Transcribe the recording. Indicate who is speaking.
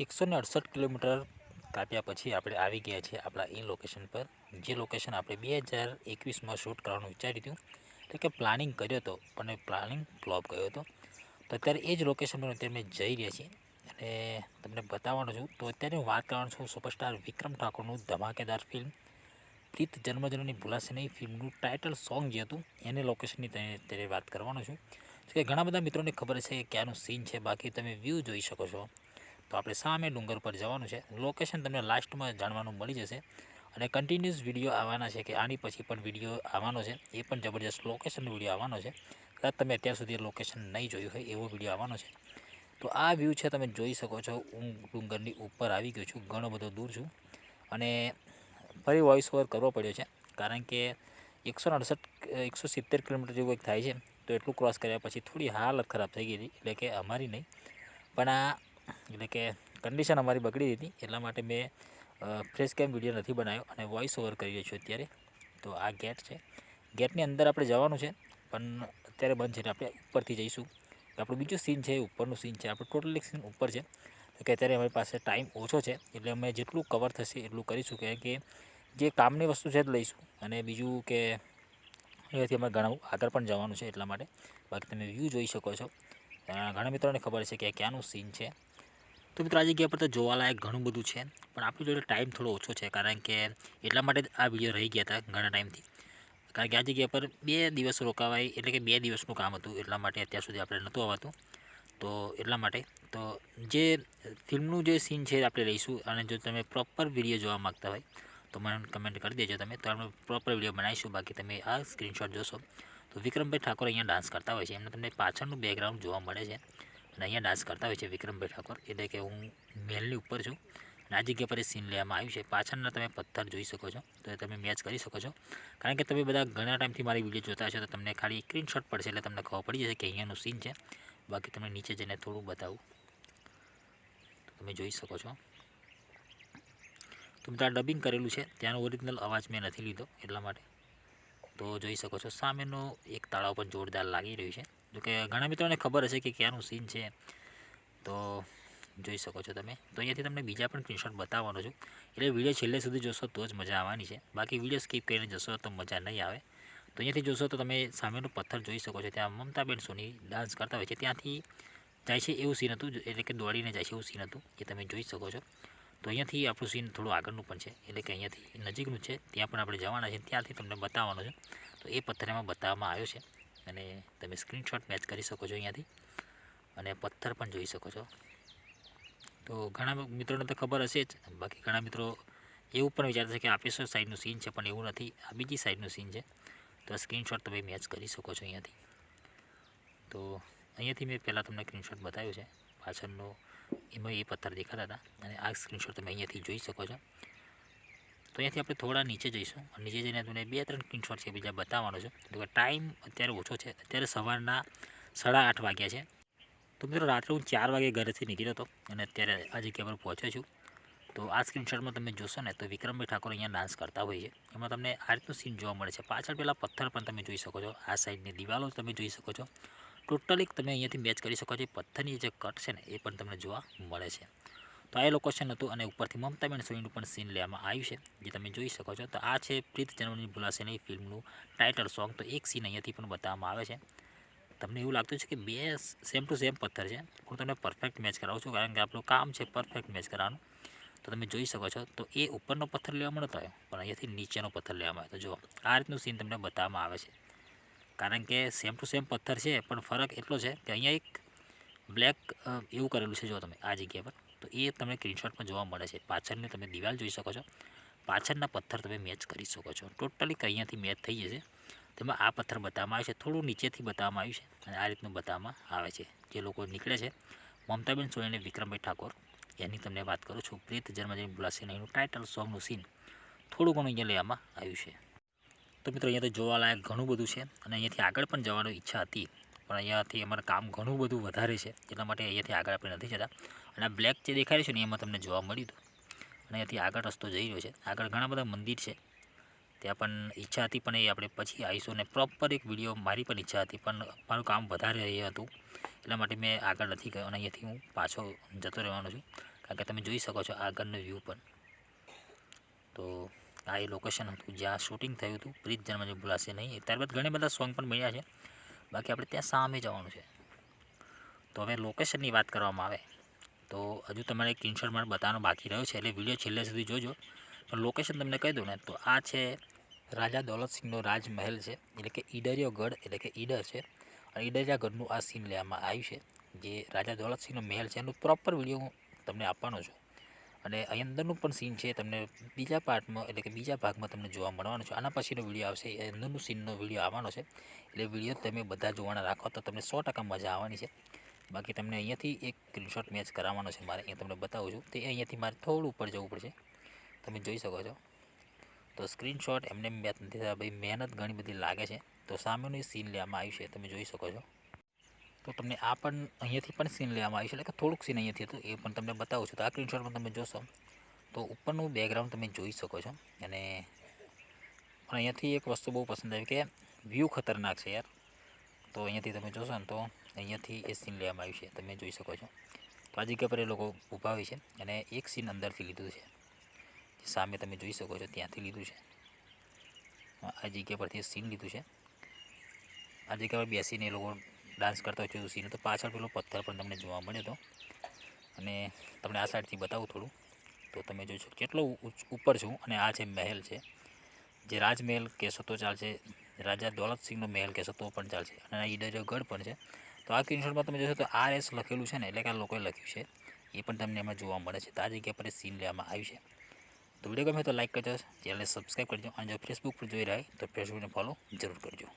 Speaker 1: એકસો ને અડસઠ કિલોમીટર કાપ્યા પછી આપણે આવી ગયા છીએ આપણા એ લોકેશન પર. જે લોકેશન આપણે બે હજાર એકવીસમાં શૂટ કરવાનું વિચાર્યું હતું, એટલે કે પ્લાનિંગ કર્યો હતો, પણ પ્લાનિંગ ફ્લોપ ગયો હતો. તો અત્યારે એ જ લોકેશન પર અત્યારે અમે જઈ રહ્યા છીએ. અને તમને બતાવવાનો છું, તો અત્યારે હું વાત કરવાનો છું સુપરસ્ટાર વિક્રમ ઠાકોરનું ધમાકેદાર ફિલ્મ પ્રીત જન્મજનની ભૂલાશે નહીં ફિલ્મનું ટાઇટલ સોંગ જે હતું, એની લોકેશનની અત્યારે વાત કરવાનો છું. કે ઘણા બધા મિત્રોને ખબર છે કે ક્યાંનું સીન છે, બાકી તમે વ્યૂ જોઈ શકો છો. તો આપણે સામે ડુંગર પર જવાનું છે. લોકેશન તમને લાસ્ટમાં જાણવાનું મળી જશે. અને કન્ટિન્યુઅસ વીડિયો આવવાના છે કે આની પછી પણ વીડિયો આવવાનો છે. એ પણ જબરજસ્ત લોકેશનનો વીડિયો આવવાનો છે. કદાચ તમે અત્યાર સુધી લોકેશન નહીં જોયું હોય, એવો વીડિયો આવવાનો છે. તો આ વ્યૂ છે તમે જોઈ શકો છો. હું ડુંગરની ઉપર આવી ગયો છું. ઘણો બધો દૂર છું. અને ફરી વોઇસ ઓવર કરવો પડ્યો છે. કારણ કે એકસો અડસઠ, એકસો સિત્તેર કિલોમીટર જેવું એક થાય છે. તો એટલું ક્રોસ કર્યા પછી થોડી હાલત ખરાબ થઈ ગઈ એટલે કે અમારી નહીં. પણ આ એટલે કે કન્ડિશન અમારી બગડી હતી, એટલા માટે મેં ફ્રેશ કેમ વીડિયો નથી બનાવ્યો અને વોઇસ ઓવર કરી રહ્યો છું અત્યારે. તો આ ગેટ છે. ગેટની અંદર આપણે જવાનું છે, પણ અત્યારે બંધ છે આપણે ઉપરથી જઈશું. આપણું બીજું સીન છે, ઉપરનું સીન છે. આપણું ટોટલી સીન ઉપર છે. તો કે અત્યારે અમારી પાસે ટાઈમ ઓછો છે, એટલે અમે જેટલું કવર થશે એટલું કરીશું કે કે જે કામની વસ્તુ છે જ લઈશું. અને બીજું કે એથી અમે ઘણા આગળ પણ જવાનું છે એટલા માટે. બાકી તમે વ્યૂ જોઈ શકો છો. ઘણા મિત્રોને ખબર છે કે ક્યાંનું સીન છે. તો મિત્રો આ જગ્યા પર તો જોવાલાયક ઘણું બધું છે, પણ આપણી જોડે ટાઈમ થોડો ઓછો છે, કારણ કે એટલા માટે આ વીડિયો રહી ગયા હતા ઘણા ટાઈમથી કારણ કે આ જગ્યા પર બે દિવસ રોકાવાય, એટલે કે બે દિવસનું કામ હતું, એટલા માટે અત્યાર સુધી આપણે નહોતું આવતું. તો એટલા માટે, તો જે ફિલ્મનું જે સીન છે આપણે લઈશું, અને જો તમે પ્રોપર વીડિયો જોવા માગતા હોય, તો મને કમેન્ટ કરી દેજો તમે. તો આપણે પ્રોપર વીડિયો બનાવીશું, બાકી તમે આ સ્ક્રીનશોટ જોશો. તો વિક્રમભાઈ ઠાકોર અહીંયા ડાન્સ કરતા હોય છે, એમને તમને પાછળનું બેકગ્રાઉન્ડ જોવા મળે છે. અને અહીંયા ડાન્સ કરતા હોય છે વિક્રમભાઈ ઠાકોર. એટલે કે હું મહેલની ઉપર છું. અને આ જગ્યા પર એ સીન લેવામાં આવ્યું છે. પાછળના તમે પથ્થર જોઈ શકો છો. તો તમે મેચ કરી શકો છો. કારણ કે તમે બધા ઘણા ટાઈમથી મારી વીડિયો જોતા છો તો તમને ખાલી સ્ક્રીનશોટ પડશે એટલે તમને ખબર પડી જશે કે અહીંયાનું સીન છે. બાકી તમને નીચે જઈને થોડું બતાવું. તમે જોઈ શકો છો. તો મિત્રો આ ડબિંગ કરેલું છે. ત્યાંનો ઓરિજિનલ અવાજ મેં નથી લીધો એટલા માટે. તો જોઈ શકો છો. સામેનો એક તાળાવ પણ જોરદાર લાગી રહ્યું છે. જો કે ઘણા મિત્રોને ખબર હશે કે ક્યાંનું સીન છે. તો જોઈ શકો છો તમે. તો અહીંયાથી તમને બીજા પણ સ્ક્રીનશોટ બતાવવાનો છું. એટલે વીડિયો છેલ્લે સુધી જોશો તો જ મજા આવવાની છે. બાકી વીડિયો સ્કીપ કરીને જશો તો મજા નહીં આવે. તો અહીંયાથી જોશો તો તમે સામેનો પથ્થર જોઈ શકો છો. ત્યાં મમતાબેન સોની ડાન્સ કરતા હોય છે. ત્યાંથી જાય છે એવું સીન હતું. એટલે કે દોડીને જાય છે એવું સીન હતું એ તમે જોઈ શકો છો. તો અહીંયાથી આપણું સીન થોડું આગળનું પણ છે. એટલે કે અહીંયાથી નજીકનું છે. ત્યાં પણ આપણે જવાના છે. ત્યાંથી તમને બતાવવાનું છે. તો એ પથ્થર એમાં બતાવવામાં આવ્યો છે. અને તમે સ્ક્રીનશોટ મેચ કરી શકો છો અહીંયાથી. અને પથ્થર પણ જોઈ શકો છો. તો ઘણા મિત્રોને તો ખબર હશે જ. બાકી ઘણા મિત્રો એવું પણ વિચારતા છે કે આપેશ્વર સાઈડનું સીન છે, પણ એવું નથી. આ બીજી સાઈડનું સીન છે. તો સ્ક્રીનશોટ તમે મેચ કરી શકો છો અહીંયાથી. તો અહીંયાથી મેં પહેલાં તમને સ્ક્રીનશોટ બતાવ્યું છે. પાછળનો, એમાં એ પથ્થર દેખાતા હતા. અને આ સ્ક્રીનશોટ તમે અહીંયાથી જોઈ શકો છો. તો અહીંયાથી આપણે થોડા નીચે જઈશું. નીચે જઈને તમને બે, ત્રણ સ્ક્રીનશોટ છે બીજા બતાવવાનો છે. તો ટાઈમ અત્યારે ઓછો છે. અત્યારે સવારના સાડા આઠ વાગ્યા છે. તો મિત્રો રાત્રે હું ચાર વાગે ઘરેથી નીકળ્યો હતો અને અત્યારે આ જગ્યા પર પહોંચ્યો છું. તો આ સ્ક્રીનશોટમાં તમે જોશો ને તો વિક્રમભાઈ ઠાકોર અહીંયા ડાન્સ કરતા હોય છે. એમાં તમને આ રીતનું સીન જોવા મળે છે. પાછળ પેલા પથ્થર પણ તમે જોઈ શકો છો. આ સાઈડની દિવાલો તમે જોઈ શકો છો. ટોટલી તમે અહીંયાથી મેચ કરી શકો છો. પથ્થરની જે કટ છે ને એ પણ તમને જોવા મળે છે. તો આ લોકેશન હતું અને ઉપરથી મમતાબેન સોનીનું પણ સીન લેવામાં આવ્યું છે, જે તમે જોઈ શકો છો. તો આ છે પ્રીત જન્મની ભૂલાશે નહીં ફિલ્મનું ટાઇટલ સોંગ તો એક સીન અહીંયાથી પણ બતાવવામાં આવે છે. તમને એવું લાગતું છે કે બે સેમ ટુ સેમ પથ્થર છે. હું તમને પરફેક્ટ મેચ કરાવું છું, કારણ કે આપણું કામ છે પરફેક્ટ મેચ કરવાનું તો તમે જોઈ શકો છો, તો એ ઉપરનો પથ્થર લેવામાં નહોતો આવ્યો, પણ અહીંયાથી નીચેનો પથ્થર લેવામાં આવ્યો તો જુઓ, આ રીતનું સીન તમને બતાવવામાં આવે છે. કારણ કે સેમ ટુ સેમ પથ્થર છે, પણ ફરક એટલો છે કે અહીંયા એક બ્લેક એવું કરેલું છે જો તમે, આ જગ્યા પર. તો એ તમને સ્ક્રીનશોટમાં જોવા મળે છે. પાછળની તમે દિવાલ જોઈ શકો છો. પાછળના પથ્થર તમે મેચ કરી શકો છો. ટોટલી અહીંયાથી મેચ થઈ જશે. તેમાં આ પથ્થર બતાવવામાં આવે છે. થોડું નીચેથી બતાવવામાં આવ્યું છે અને આ રીતનું બતાવવામાં આવે છે. જે લોકો નીકળે છે, મમતાબેન સોની અને વિક્રમભાઈ ઠાકોર, એની તમને વાત કરું છું. પ્રીત જન્મજયંતિ નહીં એનું ટાઇટલ સોંગનું સીન થોડું ઘણું અહીંયા લેવામાં આવ્યું છે. તો મિત્રો, અહીંયા તો જોવાલાયક ઘણું બધું છે અને અહીંયાથી આગળ પણ જવાની ઈચ્છા હતી. પણ અહીંયાથી અમારે કામ ઘણું બધું વધારે છે, એટલા માટે અહીંયાથી આગળ આપણે નથી જતા. અને આ બ્લેક જે દેખાય છે ને, એમાં તમને જોવા મળ્યું હતું અને અહીંયાથી આગળ રસ્તો જઈ રહ્યો છે. આગળ ઘણા બધા મંદિર છે. ત્યાં પણ ઈચ્છા હતી, પણ એ આપણે પછી આવીશું. અને પ્રોપર એક વીડિયો મારી પણ ઈચ્છા હતી, પણ મારું કામ વધારે એ હતું. એટલા માટે મેં આગળ નથી ગયો. અને અહીંયાથી હું પાછો જતો રહેવાનો છું. કારણ કે તમે જોઈ શકો છો આગળનો વ્યૂ પણ. તો આ એ લોકેશન હતું જ્યાં શૂટિંગ થયું હતું. પ્રીત જન્મને ભૂલાશે નહીં. ત્યારબાદ ઘણા બધા સોંગ પણ મળ્યા છે. બાકી આપણે ત્યાં સામે જવાનું છે. તો હવે લોકેશનની વાત કરવામાં આવે, તો હજુ તમારે સ્ક્રીનશોટ મારે બતાવવાનો બાકી રહ્યો છે, એટલે વીડિયો છેલ્લે સુધી જોજો. પણ લોકેશન તમને કહી દઉં ને, તો આ છે રાજા દૌલતસિંહનો રાજમહેલ છે, એટલે કે ઈડરિયો ગઢ, એટલે કે ઈડર છે. અને ઈડરિયા ગઢનું આ સીન લેવામાં આવ્યું છે, જે રાજા દૌલતસિંહનો મહેલ છે. એનું પ્રોપર વીડિયો હું તમને આપવાનો છું. અને અહીં અંદરનું પણ સીન છે, તમને બીજા પાર્ટમાં એટલે કે બીજા ભાગમાં તમને જોવા મળવાનો છે. આના પછીનો વીડિયો આવશે, એ અંદરનું સીનનો વીડિયો આવવાનો છે. એટલે વીડિયો તમે બધા જોવાના રાખો, તો તમને સો ટકા મજા આવવાની છે. બાકી તમને અહીંયાથી એક સ્ક્રીનશોટ મેચ કરાવવાનો છે, મારે અહીંયા તમને બતાવું છું. તે અહીંયાથી મારે થોડું ઉપર જવું પડશે. તમે જોઈ શકો છો. તો સ્ક્રીનશોટ એમને મેચ નથી થયા ભાઈ મહેનત ઘણી બધી લાગે છે. તો સામેનું સીન લેવામાં આવ્યું છે, તમે જોઈ શકો છો. તો તમને આ પણ અહીંયાથી પણ સીન લેવામાં આવ્યું છે. એટલે કે થોડુંક સીન અહીંયાથી હતું, એ પણ તમને બતાવું છું. તો આ સ્ક્રીનશોટમાં તમે જોશો. તો ઉપરનું બેકગ્રાઉન્ડ તમે જોઈ શકો છો. અને પણ અહીંયાથી એક વસ્તુ બહુ પસંદ આવી કે વ્યૂ ખતરનાક છે યાર. તો અહીંયાથી તમે જોશો ને તો અહીંયાથી એ સીન લેવામાં આવ્યું છે. તમે જોઈ શકો છો. તો આ જગ્યા પર એ લોકો ઊભા હોય છે અને એક સીન અંદરથી લીધું છે. સામે તમે જોઈ શકો છો, ત્યાંથી લીધું છે. આ જગ્યા પરથી સીન લીધું છે. આ જગ્યા પર બેસીને એ લોકો ડાન્સ કરતા હોય છે સીન તો પાછળ પેલો પથ્થર પણ તમને જોવા મળ્યો હતો અને તમને આ સાઈડથી બતાવું થોડું. તો તમે જોઈ શકો, કેટલો ઉપર છું અને આ છે મહેલ છે, જે રાજમહેલ કહેશો તો ચાલશે, રાજા દોલતસિંહનો મહેલ કહેશો તો પણ ચાલશે અને આ ઈડરિયો ગઢ પણ છે. તો આ સ્ક્રીનશોટમાં તમે જોશો તો આર એસ લખેલું છે ને, એટલે કે આ લોકોએ લખ્યું છે. એ પણ તમને એમાં જોવા મળે છે. તો આ જગ્યા પર સીન લેવામાં આવ્યું છે. તો વીડિયો ગમે તો લાઈક કરજો, ચેનલને સબસ્ક્રાઈબ કરજો અને જો ફેસબુક પર જોઈ રહ્યા તો ફેસબુકને ફોલો જરૂર કરજો.